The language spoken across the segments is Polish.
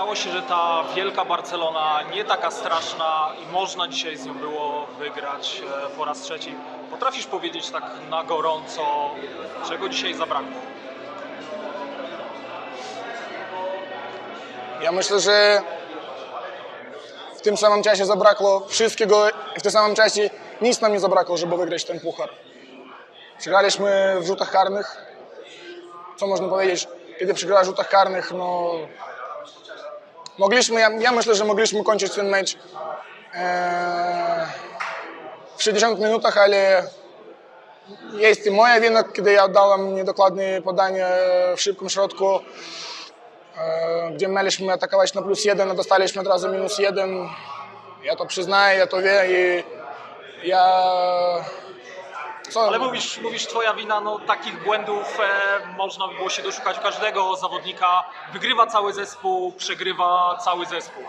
Okazało się, że ta wielka Barcelona nie taka straszna i można dzisiaj z nią było wygrać e, po raz trzeci. Potrafisz powiedzieć tak na gorąco, czego dzisiaj zabrakło? Ja myślę, że w tym samym czasie zabrakło wszystkiego i w tym samym czasie nic nam nie zabrakło, żeby wygrać ten puchar. Przegraliśmy w rzutach karnych. Co można powiedzieć? Kiedy przegrała w rzutach karnych, no... Mogliśmy, ja, ja myślę, że mogliśmy kończyć ten mecz e, w 60 minutach, ale jest i moja wina, kiedy ja dałem niedokładne podanie w szybkim środku. E, gdzie mieliśmy atakować na plus jeden, a dostaliśmy od razu minus jeden. Ja to przyznaję, ja to wiem i ja... Co? Ale mówisz, mówisz twoja wina, no takich błędów e, można by było się doszukać u każdego zawodnika. Wygrywa cały zespół, przegrywa cały zespół.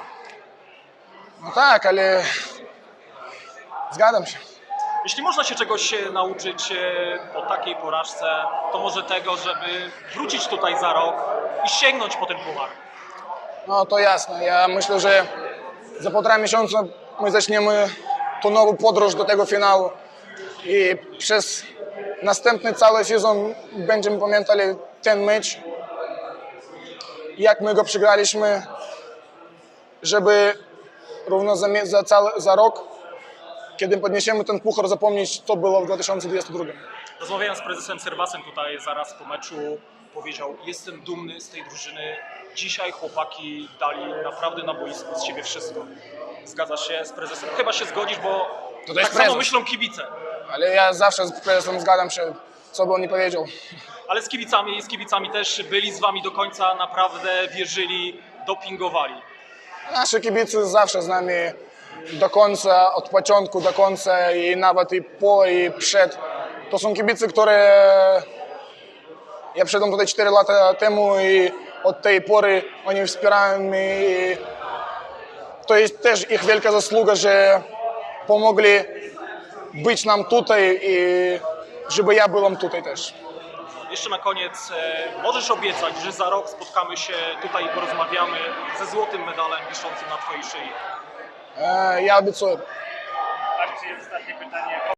No tak, ale zgadzam się. Jeśli można się czegoś e, nauczyć e, po takiej porażce, to może tego, żeby wrócić tutaj za rok i sięgnąć po ten puchar. No to jasne. Ja myślę, że za półtora miesiąca my zaczniemy tą nową podróż do tego finału i przez następny cały sezon będziemy pamiętali ten mecz, jak my go przegraliśmy, żeby równo za, za, cały, za rok, kiedy podniesiemy ten puchar, zapomnieć, co było w 2022. Rozmawiałem z prezesem Serwasem tutaj zaraz po meczu. Powiedział, jestem dumny z tej drużyny. Dzisiaj chłopaki dali naprawdę na boisku z siebie wszystko. Zgadzasz się z prezesem? Chyba się zgodzisz, bo To tak samo prezes. myślą kibice. Ale ja zawsze z prezesem zgadzam się, co by on nie powiedział. Ale z kibicami, z kibicami też byli z wami do końca, naprawdę wierzyli, dopingowali. Nasi kibice zawsze z nami do końca, od początku do końca i nawet i po i przed. To są kibice, które ja przyszedłem tutaj 4 lata temu i od tej pory oni wspierają mnie i to jest też ich wielka zasługa, że pomogli być nam tutaj i żeby ja byłem tutaj też. Jeszcze na koniec, e, możesz obiecać, że za rok spotkamy się tutaj i porozmawiamy ze złotym medalem wiszącym na twojej szyi. E, Ja obiecuję. Tak, czy jest ostatnie pytanie.